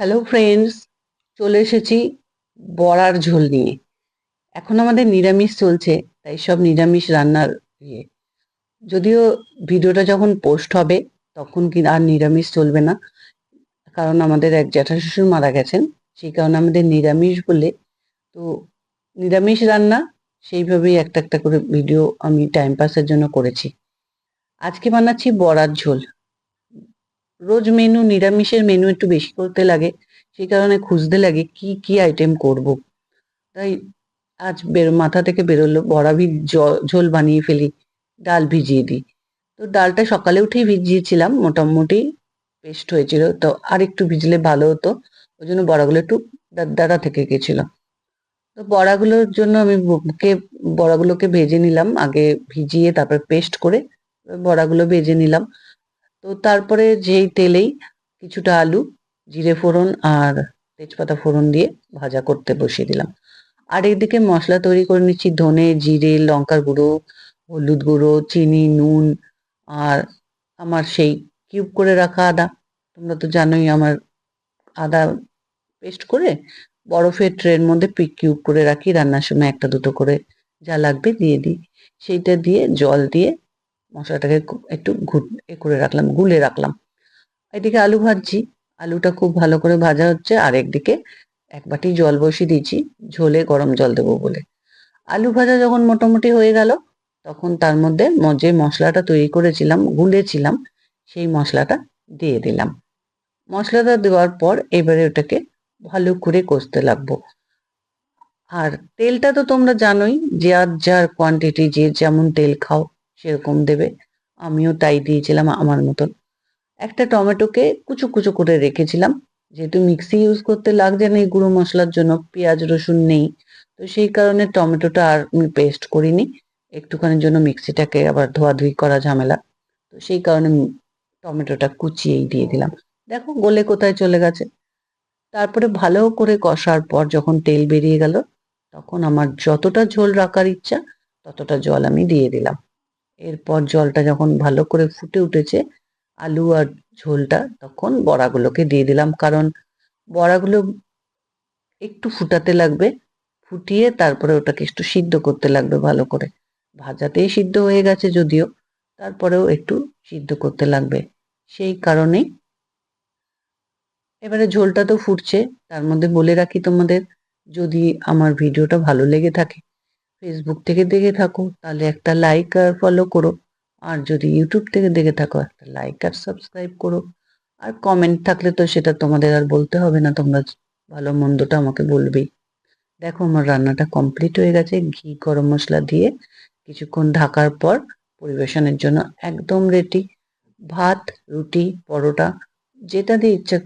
Hello friends চলে এসেছি বড়ার ঝোল নিয়ে। এখন আমাদের নিরামিষ চলছে, তাই সব নিরামিষ রান্নার ইয়ে। যদিও ভিডিওটা যখন পোস্ট হবে, তখন কি আর নিরামিষ চলবে না, কারণ আমাদের এক জ্যাঠা শ্বশুর মারা গেছেন, সেই কারণে আমাদের নিরামিষ বলে। তো নিরামিষ রান্না, সেইভাবেই একটা একটা করে ভিডিও আমি টাইম পাসের জন্য করেছি। আজকে বানাচ্ছি বড়ার ঝোল। রোজ মেনু নিরামিষের মেনু একটু বেশি করতে লাগে, সেই কারণে খুঁজতে লাগে কি কি আইটেম করব। তাই আজ বের, মাথা থেকে বেরোলো, বড়া ভি, জ- ঝোল বানিয়ে ফেলি, ডাল ভিজিয়ে দিই। তো ডালটা সকালে উঠেই ভিজিয়েছিলাম, মোটামুটি পেস্ট হয়েছিল, তো আর একটু ভিজলে ভালো হতো, ওই জন্য বড়াগুলো একটু দাঁড়া থেকে গেছিল। তো বড়াগুলোর জন্য আমি কে বড়াগুলোকে ভেজে নিলাম, আগে ভিজিয়ে তারপর পেস্ট করে, বড়াগুলো ভেজে নিলাম। তো তারপরে যেই তেলেই কিছুটা আলু, জিরে ফোড়ন আর তেজপাতা ফোড়ন দিয়ে ভাজা করতে বসিয়ে দিলাম। আর এদিকে মশলা তৈরি করে নিচ্ছি ধনে, জিরে, লঙ্কার গুঁড়ো, হলুদ গুঁড়ো, চিনি, নুন আর আমার সেই কিউব করে রাখা আদা। তোমরা তো জানোই আমার আদা পেস্ট করে বরফের ট্রের মধ্যে পিক কিউব করে রাখি। রান্নার সময় একটা দুটো করে যা লাগবে দিয়ে দিই। সেইটা দিয়ে জল দিয়ে মশলাটাকে একটু এ করে রাখলাম, গুলে রাখলাম। এদিকে আলু ভাজছি। আলুটা খুব ভালো করে ভাজা হচ্ছে, আর একদিকে এক বাটি জল বসিয়ে দিয়েছি, ঝোলে গরম জল দেবো বলে। আলু ভাজা যখন মোটামুটি হয়ে গেল, তখন তার মধ্যে যে মশলাটা তৈরি করেছিলাম, গুলেছিলাম, সেই মশলাটা দিয়ে দিলাম। মশলাটা দেওয়ার পর এবারে ওটাকে ভালো করে কষতে লাগবো। আর তেলটা তো তোমরা জানোই যার যার কোয়ান্টিটি যে যেমন তেল খাও সেরকম দেবে। আমিও তাই দিয়েছিলাম আমার মতন। একটা টমেটোকে কুচো কুচো করে রেখেছিলাম। যেহেতু মিক্সি ইউজ করতে লাগছে না এই গুঁড়ো মশলার জন্য, পেঁয়াজ, রসুন নেই। তো সেই কারণে টমেটোটা আর আমি পেস্ট করিনি। একটুখানির জন্য মিক্সিটাকে আবার ধোয়াধুয়ি করা ঝামেলা। তো সেই কারণে টমেটোটা কুচিয়েই দিয়ে দিলাম। দেখো গলে কোথায় চলে গেছে। তারপরে ভালো করে কষার পর যখন তেল বেরিয়ে গেল, তখন আমার যতটা ঝোল রাখার ইচ্ছা, ততটা জল আমি দিয়ে দিলাম। এরপর জলটা যখন ভালো করে ফুটে উঠেছে, আলু আর ঝোলটা, তখন বড়াগুলোকে দিয়ে দিলাম। কারণ বড়াগুলো একটু ফুটাতে লাগবে, ফুটিয়ে তারপরে ওটাকে একটু সিদ্ধ করতে লাগবে ভালো করে। ভাজাতেই সিদ্ধ হয়ে গেছে যদিও, তারপরেও একটু সিদ্ধ করতে লাগবে। সেই কারণেই এবারে ঝোলটা তো ফুটছে, তার মধ্যে বলে রাখি তোমাদের, যদি আমার ভিডিওটা ভালো লেগে থাকে ফেসবুক থেকে দেখে থাকো, তাহলে একটা লাইক আর ফলো করো। আর যদি ইউটিউব থেকে দেখে থাকো, একটা লাইক আর সাবস্ক্রাইব করো। আর কমেন্ট থাকলে তো সেটা তোমাদের আর বলতে হবে না, তোমরা ভালো মন্দটা আমাকে বলবেই দেখো আমার রান্নাটা কমপ্লিট হয়ে গেছে, ঘি, গরম মশলা দিয়ে কিছুক্ষণ ঢাকার পর পরিবেশনের জন্য একদম রেডি ভাত, রুটি, পরোটা, যেটা দিয়ে ইচ্ছা